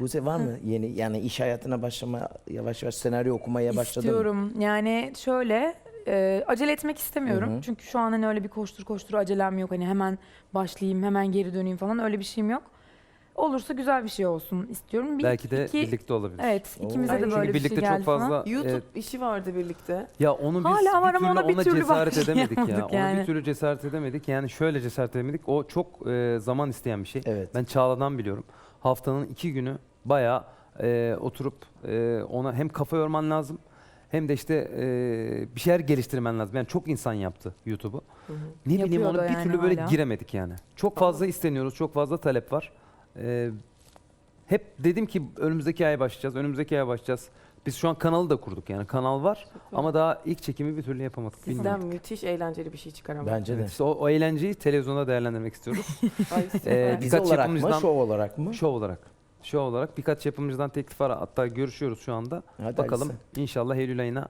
Buse var mı yeni yani iş hayatına başlama yavaş yavaş senaryo okumaya başladın mı? İstiyorum. Yani şöyle e, acele etmek istemiyorum. Hı hı. Çünkü şu an hani öyle bir koştur koştur acelem yok. Hani hemen başlayayım, hemen geri döneyim falan öyle bir şeyim yok. Olursa güzel bir şey olsun istiyorum. Bir, Belki de iki- birlikte olabilir. Evet, Oo. ikimize de Çünkü böyle Çünkü bir şey birlikte geldi çok fazla falan. YouTube evet, işi vardı birlikte. ya onu biz Hala var bir ama türlü ona bir ona türlü cesaret edemedik ya. başlayamadık Onu yani. bir türlü cesaret edemedik. Yani şöyle cesaret edemedik. O çok e, zaman isteyen bir şey. Evet. Ben Çağla'dan biliyorum. Haftanın iki günü bayağı e, oturup e, ona hem kafa yorman lazım hem de işte e, bir şeyler geliştirmen lazım. Yani çok insan yaptı YouTube'u. Ne bileyim Yapıyor ona da bir yani türlü böyle hala. giremedik yani. Çok fazla isteniyoruz, çok fazla talep var. Ee, hep dedim ki önümüzdeki ay başlayacağız, önümüzdeki ay başlayacağız. Biz şu an kanalı da kurduk yani kanal var ama daha ilk çekimi bir türlü yapamadık. Sizden Bilmiyorum. müthiş eğlenceli bir şey çıkaramadım. Bence de. Evet, işte o, o eğlenceyi televizyonda değerlendirmek istiyoruz. Ay. Ee, Dizi birkaç olarak mı, yapımcıdan- şov olarak mı? Şov olarak. Şov olarak birkaç yapımcıdan teklif var. Hatta görüşüyoruz şu anda. Hadi Bakalım hayırlısı. inşallah Eylül ayına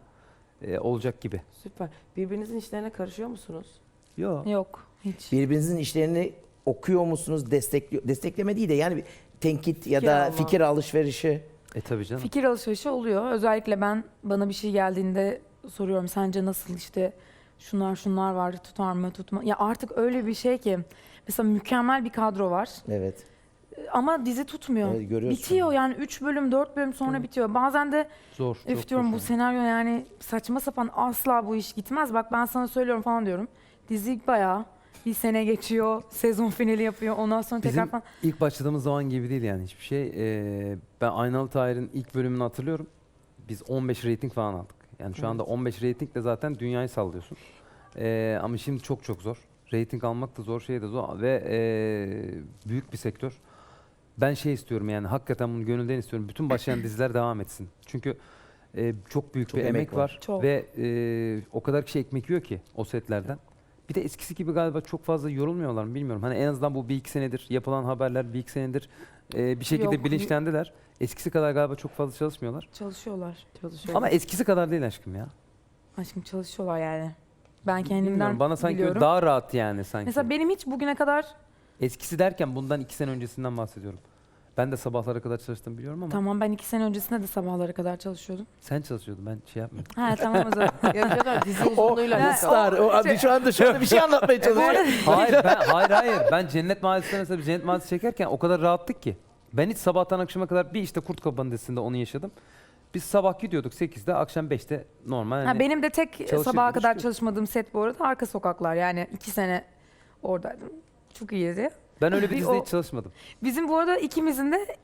e, olacak gibi. Süper. Birbirinizin işlerine karışıyor musunuz? Yok. Yok, hiç. Birbirinizin işlerini okuyor musunuz? Destekliyor. Destekleme değil de yani bir tenkit ya Fikir da alma. fikir alışverişi. E tabii canım. Fikir alışverişi oluyor. Özellikle ben bana bir şey geldiğinde soruyorum sence nasıl işte şunlar şunlar var tutar mı tutma. Ya artık öyle bir şey ki mesela mükemmel bir kadro var Evet. ama dizi tutmuyor. Evet, görüyorsun. Bitiyor yani 3 bölüm 4 bölüm sonra bitiyor. Bazen de Zor. çok öf diyorum zor bu senaryo yani saçma sapan asla bu iş gitmez. Bak ben sana söylüyorum falan diyorum. Dizi bayağı bir sene geçiyor, sezon finali yapıyor. Ondan sonra tekrar Bizim falan. ilk başladığımız zaman gibi değil yani hiçbir şey. Ee, ben Aynalı Tahir'in ilk bölümünü hatırlıyorum. Biz 15 rating falan aldık. Yani şu anda 15 ratingle zaten dünyayı sallıyorsun. Ee, ama şimdi çok çok zor. Rating almak da zor, şey de zor ve ee, büyük bir sektör. Ben şey istiyorum yani hakikaten bunu gönülden istiyorum. Bütün başlayan diziler devam etsin. Çünkü ee, çok büyük Çok bir emek emek, var. var, Çok. ve ee, o kadar kişi ekmek yiyor ki o setlerden. Bir de eskisi gibi galiba çok fazla yorulmuyorlar mı bilmiyorum. Hani en azından bu bir iki senedir yapılan haberler bir iki senedir e, bir şekilde Yok, bilinçlendiler. Eskisi kadar galiba çok fazla çalışmıyorlar. Çalışıyorlar. Çalışıyor. Ama eskisi kadar değil aşkım ya. Aşkım çalışıyorlar yani. Ben kendimden Bilmiyorum, bana sanki biliyorum. daha rahat yani sanki. Mesela benim hiç bugüne kadar Eskisi derken bundan iki sene öncesinden bahsediyorum. Ben de sabahlara kadar çalıştım biliyorum ama tamam ben iki sene öncesinde de sabahlara kadar çalışıyordum. sen çalışıyordun ben şey yapmıyordum. Ha tamam o zaman. Yapıyorlar dizi uzunluğuyla alakalı. Star. O, abi şu anda anda bir şey anlatmaya çalışıyor. hayır ben hayır hayır ben Cennet Mahallesi'nde mesela bir Cennet Mahallesi çekerken o kadar rahattık ki. Ben hiç sabahtan akşama kadar bir işte Kurt Kabanı dizisinde onu yaşadım. Biz sabah gidiyorduk 8'de akşam 5'te normal. Ha, hani- benim de tek çalışıyor sabaha kadar çalışmadığım set bu arada Arka Sokaklar. Yani iki sene oradaydım. Çok iyiydi. Ben öyle bir dizide o- hiç çalışmadım. Bizim bu arada ikimizin de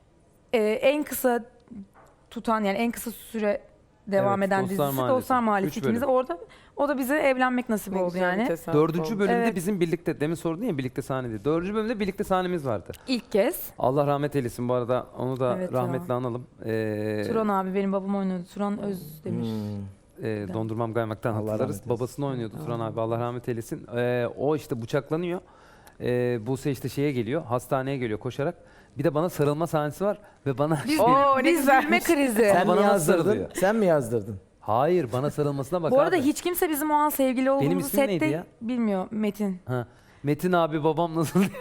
e, en kısa tutan yani en kısa süre devam Evet, eden Dostlar dizisi Mahallesi. Dostlar. Üç bölüm. orada. O da bize evlenmek nasip Ne oldu yani. Dördüncü bölümde Evet. bizim birlikte, demin sordun ya birlikte sahnede. Dördüncü bölümde birlikte sahnemiz vardı. İlk kez. Allah rahmet eylesin bu arada onu da Evet ya. rahmetle analım. Ee, Turan abi benim babam oynuyordu. Turan Özdemir. Hmm. e, dondurmam kaymaktan Allah rahmet hatırlarız. eylesin. Babasını oynuyordu Turan abi Allah rahmet eylesin. Ee, o işte bıçaklanıyor. Ee, Buse işte şeye geliyor, hastaneye geliyor koşarak. Bir de bana sarılma sahnesi var ve bana şey, Oo ne Biz gülme krizi. Sen mi bana nasıl yazdırdın? sarılıyor? Sen mi yazdırdın? hayır bana sarılmasına bak Bu arada abi. hiç kimse bizim o an sevgili olduğumuzu ismim neydi sette ya? bilmiyor Metin. Ha. Metin abi babam nasıl diyor.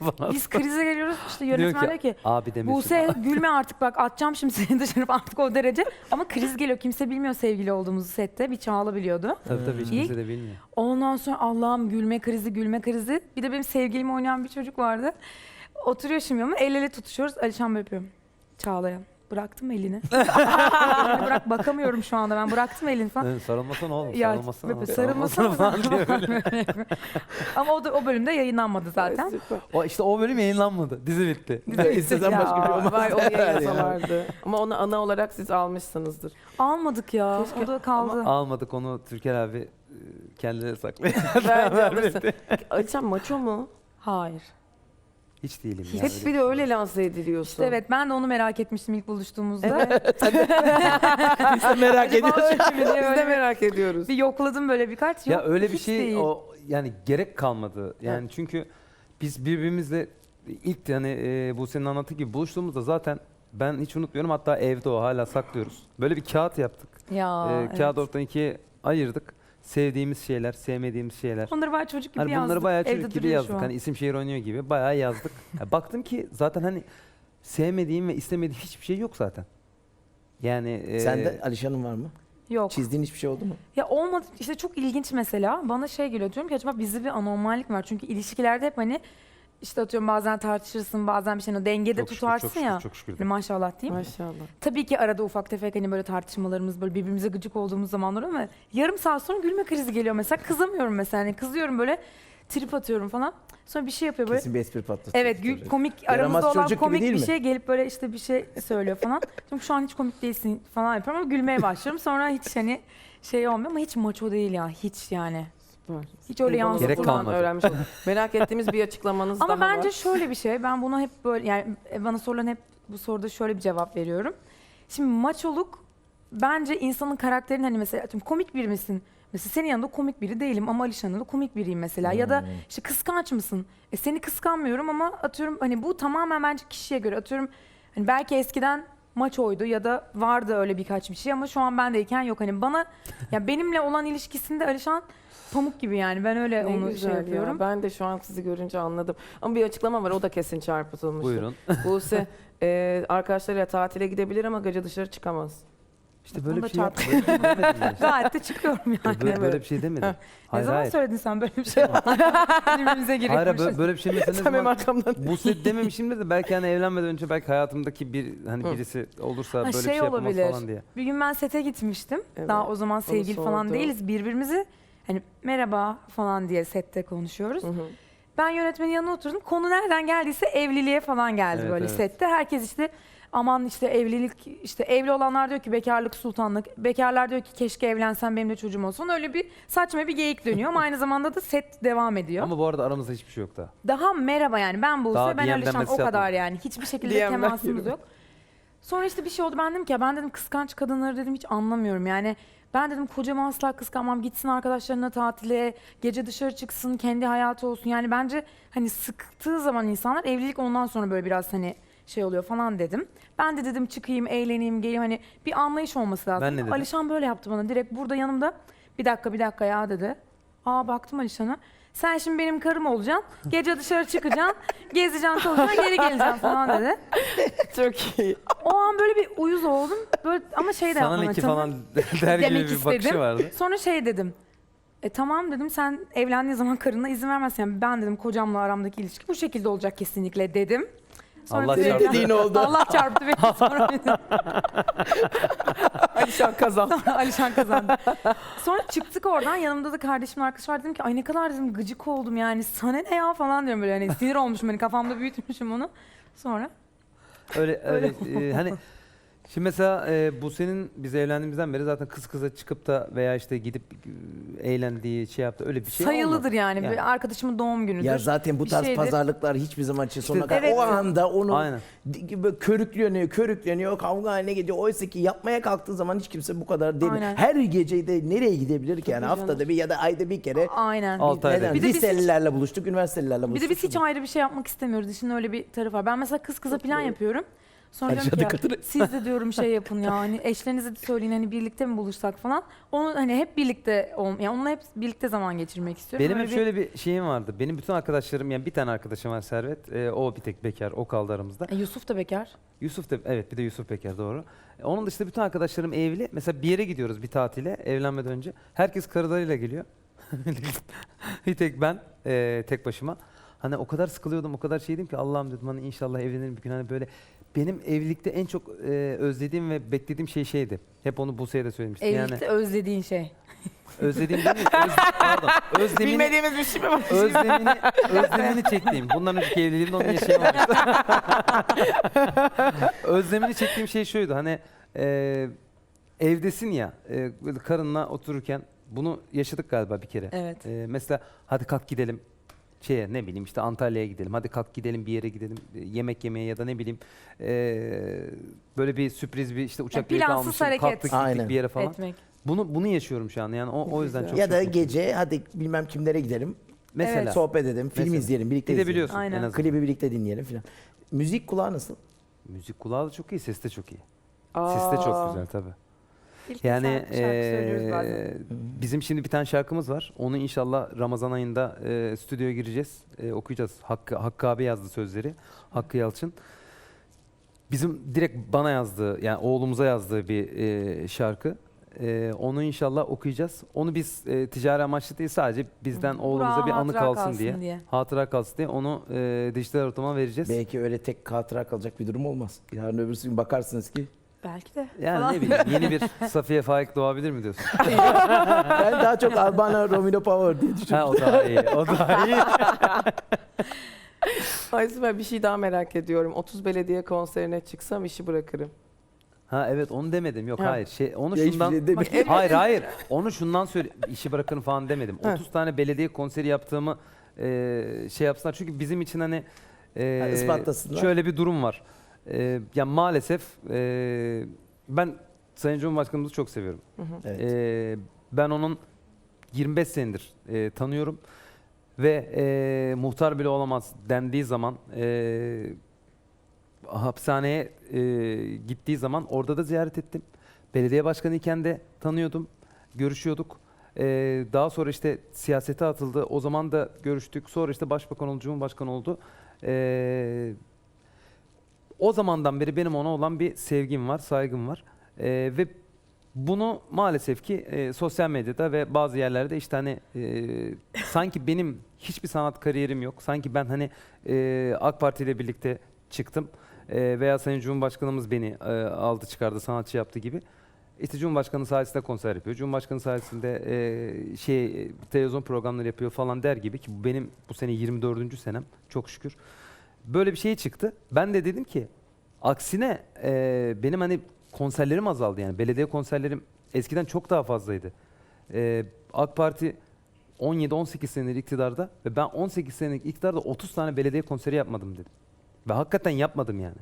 Biz krize geliyoruz işte yönetmen diyor ki abi demesin. Buse gülme artık bak atacağım şimdi seni dışarı artık o derece. Ama kriz geliyor kimse bilmiyor sevgili olduğumuzu sette bir Çağla biliyordu. Tabii tabii hiç kimse de bilmiyor. Ondan sonra Allah'ım gülme krizi gülme krizi. Bir de benim sevgilimi oynayan bir çocuk vardı. Oturuyor şimdi ama el ele tutuşuyoruz. Alişan böyle yapıyorum. Çağla'ya. Bıraktım elini. Elini bırak bakamıyorum şu anda ben bıraktım elini falan. Evet, sarılmasana oğlum, Ya sarılmasana. böyle sarılmasana falan diyor böyle. Ama o, da, o bölümde yayınlanmadı zaten. O işte o bölüm yayınlanmadı. Dizi bitti. İstesen Ya, başka bir şey olmaz. Vay Yani. yayınlasalardı. Ama onu ana olarak siz almışsınızdır. Almadık ya. Keşke- O da kaldı. Almadık onu Türker abi e, kendileri saklıyor. Bence alırsın. Alişan maço mu? Hayır. Hiç değilim ya. Hep öyle bir de öyle lanse ediliyorsun. İşte evet ben de onu merak etmiştim ilk buluştuğumuzda. Biz de merak ediyoruz. Biz de merak ediyoruz. bir yokladım böyle birkaç. Ya Yok, öyle bir hiç şey değil. o yani gerek kalmadı. Yani çünkü biz birbirimizle ilk yani e, bu senin anlattığı gibi buluştuğumuzda zaten ben hiç unutmuyorum hatta evde o hala saklıyoruz. Böyle bir kağıt yaptık. Ya, Ee, evet. Kağıdı ortadan ikiye ayırdık. Sevdiğimiz şeyler, sevmediğimiz şeyler. Onları bayağı çocuk gibi Hani yazdık. bunları bayağı Evde çocuk gibi duruyor şu yazdık. an. Hani isim şehir oynuyor gibi bayağı yazdık. Ya baktım ki zaten hani sevmediğim ve istemediğim hiçbir şey yok zaten. Yani e, Sende Alişan'ın var mı? Yok. Çizdiğin hiçbir şey oldu mu? Ya olmadı işte çok ilginç mesela bana şey geliyor diyorum ki acaba bizde bir anormallik mi var çünkü ilişkilerde hep hani işte atıyorum bazen tartışırsın bazen bir şeyin o dengede çok şükür, tutarsın çok şükür, ya. Çok şükür. Hani maşallah diyeyim. Maşallah. Tabii ki arada ufak tefek hani böyle tartışmalarımız böyle birbirimize gıcık olduğumuz zamanlar ama yarım saat sonra gülme krizi geliyor mesela kızamıyorum mesela hani kızıyorum böyle trip atıyorum falan. Sonra bir şey yapıyor böyle. Kesin bir espri patlatıyor. Evet gül, komik aramızda olan çocuk gibi komik değil bir mi? şey gelip böyle işte bir şey söylüyor falan. Çünkü şu an hiç komik değilsin falan yapıyorum ama gülmeye başlıyorum. Sonra hiç hani şey olmuyor ama hiç maço değil ya hiç yani. Hiç öyle da buradan kalmadı. Öğrenmiş. Merak ettiğimiz bir açıklamanız Ama daha bence var. şöyle bir şey. Ben buna hep böyle yani bana sorulan hep bu soruda şöyle bir cevap veriyorum. Şimdi maçoluk bence insanın karakterinin hani mesela atıyorum komik biri misin? Mesela senin yanında komik biri değilim ama Alişan'ın yanında komik biriyim mesela. Ya Hmm. da işte kıskanç mısın? E seni kıskanmıyorum ama atıyorum hani bu tamamen bence kişiye göre. Atıyorum hani belki eskiden maçoydu ya da vardı öyle birkaç bir şey ama şu an bendeyken yok. Hani bana ya benimle olan ilişkisinde Alişan pamuk gibi yani ben öyle Ne onu güzel şey ya. yapıyorum. Ben de şu an sizi görünce anladım. Ama bir açıklama var o da kesin çarpıtılmıştı. Buyurun. Buse e, arkadaşlarıyla tatile gidebilir ama gece dışarı çıkamaz. İşte böyle Onu bir da şey. Böyle bir şey demedim ben işte. Gayet de çıkıyorum yani. Böyle, böyle bir şey demedim. Ne Hayır zaman hayır. söyledin sen böyle bir şey? Birbirimize girip Hayır böyle, böyle bir şey mesela ne Sen benim zaman arkamdan. bu set dememişimdir de belki hani evlenmeden önce belki hayatımdaki bir hani Hı. birisi olursa Ha, böyle bir şey şey yapamaz olabilir. falan diye. Bir gün ben sete gitmiştim. Evet, Daha o zaman sevgili falan sordu. değiliz. Birbirimizi hani merhaba falan diye sette konuşuyoruz. Hı hı. Ben yönetmenin yanına oturdum. Konu nereden geldiyse evliliğe falan geldi Evet, böyle evet. sette. Herkes işte aman işte evlilik işte evli olanlar diyor ki bekarlık sultanlık. Bekarlar diyor ki keşke evlensen benim de çocuğum olsun. Öyle bir saçma bir geyik dönüyor ama aynı zamanda da set devam ediyor. Ama bu arada aramızda hiçbir şey yok daha. Daha merhaba yani ben Buse Daha ben DM'den Alişan o mesaj kadar atmadım. yani. Hiçbir şekilde DM'den temasımız yürü. yok. Sonra işte bir şey oldu ben dedim ki ya ben dedim kıskanç kadınları dedim hiç anlamıyorum yani. Ben dedim kocamı asla kıskanmam gitsin arkadaşlarına tatile gece dışarı çıksın kendi hayatı olsun. Yani bence hani sıktığı zaman insanlar evlilik ondan sonra böyle biraz hani şey oluyor falan dedim. Ben de dedim çıkayım eğleneyim geleyim hani bir anlayış olması lazım. Ben ne dedim? Alişan böyle yaptı bana direkt burada yanımda bir dakika bir dakika ya dedi. Aa baktım Alişan'a. Sen şimdi benim karım olacaksın. Gece dışarı çıkacaksın. gezeceksin, tozacaksın, geri geleceksin falan dedi. Çok iyi. O an böyle bir uyuz oldum. Böyle ama şey de Sana yapmam ne ki açıldı. falan der gibi Demek bir bakışı istedim. vardı. Sonra şey dedim. E tamam dedim sen evlendiğin zaman karına izin vermezsin. Yani ben dedim kocamla aramdaki ilişki bu şekilde olacak kesinlikle dedim. Allah çarptı. Dediğin oldu. Allah çarptı beni sonra Alişan kazan. Sonra Alişan kazandı. Sonra çıktık oradan yanımda da kardeşimin arkadaşı var dedim ki ay ne kadar dedim gıcık oldum yani sana ne ya falan diyorum böyle hani sinir olmuşum hani kafamda büyütmüşüm onu. Sonra Öyle öyle e, hani Şimdi mesela e, bu senin biz evlendiğimizden beri zaten kız kıza çıkıp da veya işte gidip e, eğlendiği şey yaptı öyle bir şey sayılıdır olmadı. yani. Yani. Bir arkadaşımın doğum günüdür. Ya zaten bu bir tarz şeydir. pazarlıklar hiçbir zaman için sonuna kadar Evet. o anda onu Aynen. di- böyle körükleniyor, körükleniyor, kavga haline gidiyor. Oysa ki yapmaya kalktığı zaman hiç kimse bu kadar derin. Aynen. Her gece de nereye gidebilir ki yani haftada canım. bir ya da ayda bir kere. Aynen. Altı ayda Neden? Bir de biz hiç- Liselilerle buluştuk, üniversitelilerle Bir buluştuk. de biz hiç ayrı bir şey yapmak istemiyoruz. İşin öyle bir tarafı var. Ben mesela kız kıza plan yapıyorum. Sonra diyorum ki ya, siz de diyorum şey yapın ya hani eşlerinize de söyleyin hani birlikte mi buluşsak falan. Onu hani hep birlikte ol, yani onunla hep birlikte zaman geçirmek istiyorum. Benim Öyle hep bir- şöyle bir şeyim vardı. Benim bütün arkadaşlarım yani bir tane arkadaşım var Servet. E, o bir tek bekar. O kaldı aramızda. E, Yusuf da bekar. Yusuf da evet bir de Yusuf Peker doğru. E, Onun dışında bütün arkadaşlarım evli. Mesela bir yere gidiyoruz bir tatile evlenmeden önce. Herkes karılarıyla geliyor. bir tek ben e, tek başıma. Hani o kadar sıkılıyordum, o kadar şeydim ki Allah'ım dedim hani inşallah evlenirim bir gün hani böyle. Benim evlilikte en çok e, özlediğim ve beklediğim şey şeydi. Hep onu Buse'ye de söylemiştim. Evlilikte özlediğin şey. Yani özlediğim değil mi? Öz, pardon. Özlemini, Bilmediğimiz bir şey mi var? özlemini, özlemini çektiğim. Bundan önceki evliliğimde onu yaşayamamıştım. özlemini çektiğim şey şuydu. Hani e, evdesin ya e, böyle karınla otururken bunu yaşadık galiba bir kere. Evet. E, mesela hadi kalk gidelim şeye ne bileyim işte Antalya'ya gidelim. Hadi kalk gidelim bir yere gidelim. e, yemek yemeye ya da ne bileyim e, böyle bir sürpriz bir işte uçak bileti plansız almışım. hareket. Kalktık gittik Aynen. bir yere falan. Etmek. Bunu bunu yaşıyorum şu an. Yani o, o yüzden çok ya da çok gece hadi bilmem kimlere gidelim. mesela Evet. Sohbet edelim, film Mesela. izleyelim, birlikte izleyelim. gidebiliyorsun Aynen. en azından. Klibi birlikte dinleyelim filan. Müzik kulağı nasıl? Müzik kulağı da çok iyi, ses de çok iyi. Ses de çok güzel tabii. İlk Yani şarkı, şarkı söylüyoruz bazen. eee, bizim şimdi bir tane şarkımız var. Onu inşallah Ramazan ayında eee, stüdyoya gireceğiz. Eee, okuyacağız. Hakkı, Hakkı abi yazdı sözleri. Hakkı Yalçın. bizim direkt bana yazdığı yani oğlumuza yazdığı bir e, şarkı. E, onu inşallah okuyacağız. Onu biz e, ticari amaçlı değil sadece bizden oğlumuza bir anı hatıra kalsın, diye, hatıra kalsın diye onu e, dijital ortama vereceğiz. Belki öyle tek hatıra kalacak bir durum olmaz. Yarın öbürsü gün bakarsınız ki Belki de. Yani ne bileyim yeni bir Safiye Faik doğabilir mi diyorsun? ben daha çok Albana Romino Power diye düşündüm. ha o daha iyi. O daha iyi. Ay Sibel bir şey daha merak ediyorum. 30 belediye konserine çıksam işi bırakırım. Ha evet onu demedim. Yok Ha. hayır. Şey onu Ya hiçbir şundan şey demedim. Hayır hayır. Onu şundan söyle işi bırakın falan demedim. Ha. 30 tane belediye konseri yaptığımı e, şey yapsınlar. Çünkü bizim için hani e, Ha, ispatlasınlar. şöyle bir durum var. E, ya maalesef e, ben Sayın Cumhurbaşkanımızı çok seviyorum. Evet. E, ben onun 25 senedir e, tanıyorum ve e, muhtar bile olamaz dendiği zaman e, hapishaneye e, gittiği zaman orada da ziyaret ettim. Belediye başkanı iken de tanıyordum, görüşüyorduk. E, daha sonra işte siyasete atıldı. O zaman da görüştük. Sonra işte başbakan oldu, cumhurbaşkanı oldu. E, o zamandan beri benim ona olan bir sevgim var, saygım var. E, ve bunu maalesef ki e, sosyal medyada ve bazı yerlerde işte hani e, sanki benim hiçbir sanat kariyerim yok. Sanki ben hani e, AK Parti ile birlikte çıktım e, veya Sayın Cumhurbaşkanımız beni e, aldı çıkardı sanatçı yaptı gibi. İşte Cumhurbaşkanı sayesinde konser yapıyor. Cumhurbaşkanı sayesinde e, şey televizyon programları yapıyor falan der gibi ki benim bu sene 24. senem çok şükür. Böyle bir şey çıktı. Ben de dedim ki aksine e, benim hani konserlerim azaldı yani. Belediye konserlerim eskiden çok daha fazlaydı. E, AK Parti 17-18 senedir iktidarda ve ben 18 senelik iktidarda 30 tane belediye konseri yapmadım dedim. Ve hakikaten yapmadım yani.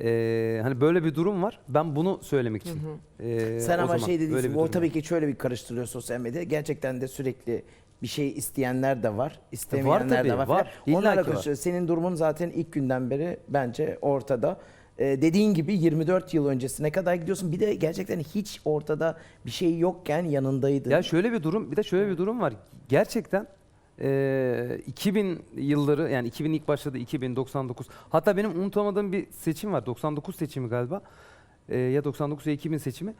E, hani böyle bir durum var. Ben bunu söylemek için. e, Sen o ama zaman şey dediğin bir o tabii var. ki şöyle bir karıştırıyor sosyal medya. Gerçekten de sürekli bir şey isteyenler de var, istemeyenler tabii, de var. var. Onlarla var. karıştırıyor. Senin durumun zaten ilk günden beri bence ortada. Ee, dediğin gibi 24 yıl öncesine kadar gidiyorsun. Bir de gerçekten hiç ortada bir şey yokken yanındaydın. Ya şöyle bir durum, bir de şöyle bir durum var. Gerçekten eee 2000 yılları yani 2000 ilk başladı 2099. Hatta benim unutamadığım bir seçim var. 99 seçimi galiba. Eee, ya 99 ya 2000 seçimi.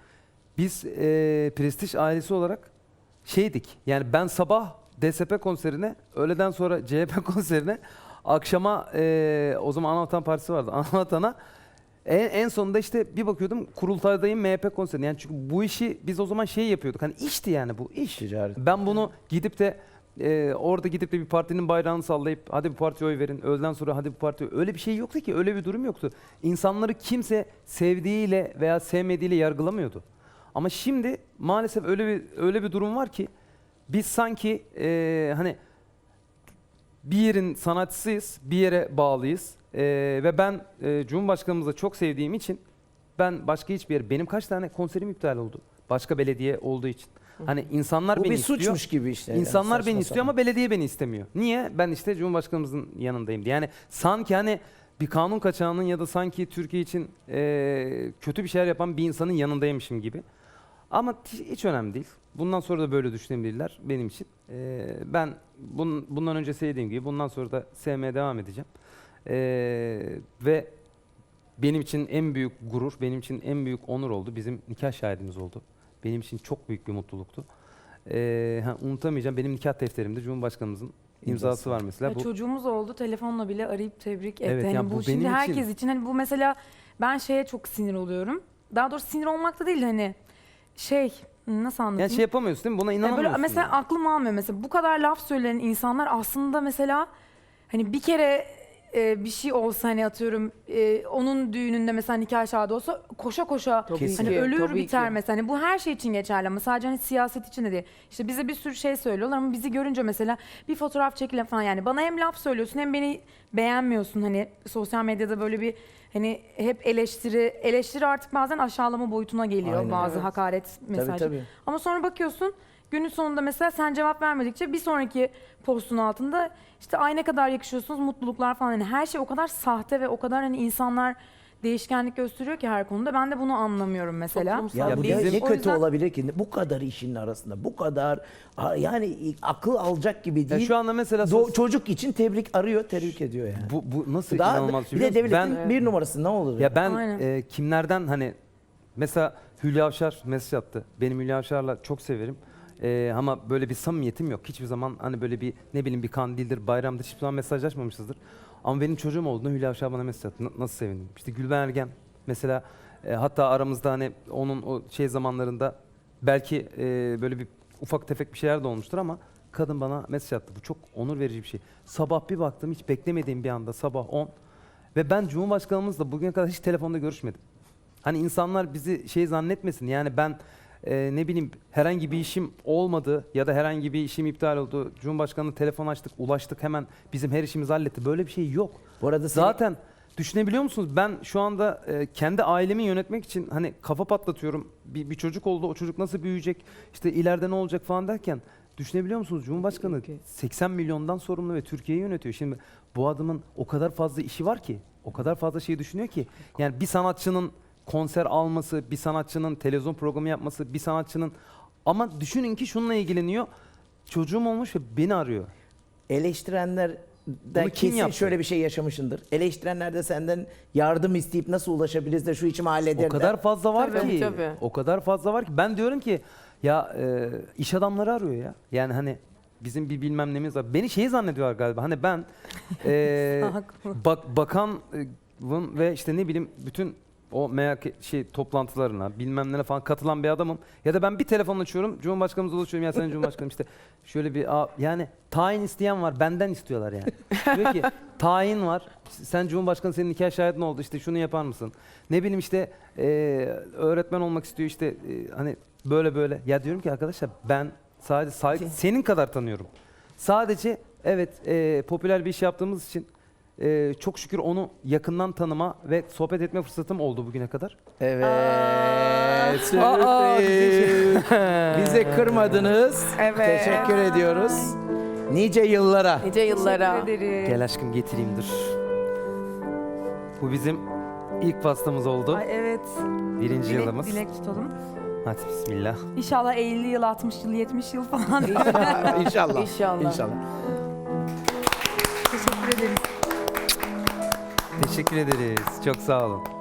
Biz eee Prestij ailesi olarak şeydik. Yani ben sabah DSP konserine, öğleden sonra CHP konserine, akşama eee, o zaman Anavatan Partisi vardı. Anavatan'a en, en sonunda işte bir bakıyordum kurultaydayım MHP konserine. Yani çünkü bu işi biz o zaman şey yapıyorduk. Hani işti yani bu iş. Ticaret. Ben bunu gidip de e, orada gidip de bir partinin bayrağını sallayıp hadi bu partiye oy verin. Öğleden sonra hadi bu partiye öyle bir şey yoktu ki. Öyle bir durum yoktu. İnsanları kimse sevdiğiyle veya sevmediğiyle yargılamıyordu. Ama şimdi maalesef öyle bir öyle bir durum var ki biz sanki e, hani bir yerin sanatçısıyız, bir yere bağlıyız. E, ve ben e, Cumhurbaşkanımızı çok sevdiğim için ben başka hiçbir yer, benim kaç tane konserim iptal oldu. Başka belediye olduğu için. Hani insanlar Bu beni bir istiyor. suçmuş gibi işte. yani, İnsanlar saçma beni istiyor ama belediye beni istemiyor. Niye? Ben işte Cumhurbaşkanımızın yanındayım diye. Yani sanki hani bir kanun kaçağının ya da sanki Türkiye için eee, kötü bir şeyler yapan bir insanın yanındaymışım gibi. Ama hiç önemli değil. Bundan sonra da böyle düşünebilirler benim için. Eee, ben bun, bundan önce sevdiğim gibi bundan sonra da sevmeye devam edeceğim. Eee, ve benim için en büyük gurur, benim için en büyük onur oldu. Bizim nikah şahidimiz oldu. Benim için çok büyük bir mutluluktu. Ee, ha, unutamayacağım. Benim nikah defterimde Cumhurbaşkanımızın imzası var mesela. Ya Bu çocuğumuz oldu telefonla bile arayıp tebrik etti. Evet, Hani yani bu, bu şimdi benim herkes için- için. hani bu mesela ben şeye çok sinir oluyorum. Daha doğrusu sinir olmak da değil hani şey nasıl anlatayım? yani şey yapamıyorsun değil mi? Buna Ya inanamıyorsun. böyle mesela yani. aklım almıyor mesela bu kadar laf söyleyen insanlar aslında mesela hani bir kere e, bir şey olsa hani atıyorum e, onun düğününde mesela nikah şahidi olsa koşa koşa Tabii hani ki, ölür tabii biter ki. mesela hani bu her şey için geçerli ama sadece hani siyaset için de değil. İşte bize bir sürü şey söylüyorlar ama bizi görünce mesela bir fotoğraf çekile falan yani bana hem laf söylüyorsun hem beni beğenmiyorsun hani sosyal medyada böyle bir hani hep eleştiri eleştiri artık bazen aşağılama boyutuna geliyor Aynen. bazı Evet. hakaret mesajı. Tabii. Ama sonra bakıyorsun günün sonunda mesela sen cevap vermedikçe bir sonraki postun altında işte ay ne kadar yakışıyorsunuz mutluluklar falan. Yani her şey o kadar sahte ve o kadar hani insanlar değişkenlik gösteriyor ki her konuda. Ben de bunu anlamıyorum mesela. Ya, Ya bu bizim- ne, ne O kötü yüzden- olabilir ki? Bu kadar işin arasında, bu kadar ha, yani akıl alacak gibi Ya değil. şu anda mesela Do- sos- çocuk için tebrik arıyor, tebrik ediyor yani. bu, bu nasıl Daha, inanılmaz bir şey de biliyor musun? devletin Ben bir numarası ne olur? Ya ben Aynen. e, kimlerden hani mesela Hülya Avşar mesaj attı. Benim Hülya Avşar'la çok severim. E, ama böyle bir samimiyetim yok. Hiçbir zaman hani böyle bir ne bileyim bir kandildir, bayramdır hiçbir zaman mesajlaşmamışızdır. Ama benim çocuğum olduğunda Hülya Avşar bana mesaj attı. N- nasıl sevindim. İşte Gülben Ergen mesela e, hatta aramızda hani onun o şey zamanlarında belki e, böyle bir ufak tefek bir şeyler de olmuştur ama kadın bana mesaj attı. Bu çok onur verici bir şey. Sabah bir baktım hiç beklemediğim bir anda sabah 10 ve ben Cumhurbaşkanımızla bugüne kadar hiç telefonda görüşmedim. Hani insanlar bizi şey zannetmesin. Yani ben e, ne bileyim herhangi bir işim olmadı ya da herhangi bir işim iptal oldu. Cumhurbaşkanına telefon açtık, ulaştık hemen bizim her işimizi halletti. Böyle bir şey yok. Bu arada seni- Zaten düşünebiliyor musunuz? Ben şu anda e, kendi ailemi yönetmek için hani kafa patlatıyorum. Bir, bir çocuk oldu. O çocuk nasıl büyüyecek? İşte ileride ne olacak falan derken düşünebiliyor musunuz? Cumhurbaşkanı Peki. 80 milyondan sorumlu ve Türkiye'yi yönetiyor. Şimdi bu adamın o kadar fazla işi var ki, o kadar fazla şey düşünüyor ki. Yani bir sanatçının konser alması, bir sanatçının televizyon programı yapması, bir sanatçının ama düşünün ki şununla ilgileniyor. Çocuğum olmuş ve beni arıyor. eleştirenlerden Bunu kim kesin yaptı? şöyle bir şey yaşamışındır. Eleştirenler de senden yardım isteyip nasıl ulaşabiliriz de şu işimi halleder O kadar fazla var Tabii, ki. tabii. O kadar fazla var ki. Ben diyorum ki ya e, iş adamları arıyor ya. Yani hani bizim bir bilmem nemiz var. Beni şey zannediyorlar galiba. Hani ben e, bak bakan e, ve işte ne bileyim bütün o merak şey toplantılarına bilmem ne falan katılan bir adamım. Ya da ben bir telefon açıyorum. Cumhurbaşkanımıza ulaşıyorum. Ya sayın Cumhurbaşkanım işte şöyle bir yani tayin isteyen var. Benden istiyorlar yani. Diyor ki tayin var. Sen Cumhurbaşkanı senin nikah şahidin oldu. İşte şunu yapar mısın? Ne bileyim işte e, öğretmen olmak istiyor işte e, hani böyle böyle. Ya diyorum ki arkadaşlar ben sadece say- senin kadar tanıyorum. Sadece evet e, popüler bir iş yaptığımız için e, çok şükür onu yakından tanıma ve sohbet etme fırsatım oldu bugüne kadar. Evet. Aa, sürpriz. Bizi kırmadınız. Evet. Teşekkür ediyoruz. Nice yıllara. Nice yıllara. Teşekkür ederim. Gel aşkım getireyim dur. Bu bizim ilk pastamız oldu. Ay evet. Birinci Dilek, yılımız. dilek tutalım. Hadi bismillah. İnşallah 50 yıl, 60 yıl, 70 yıl falan. İnşallah. İnşallah. İnşallah. Teşekkür ederiz. Teşekkür ederiz. Çok sağ olun.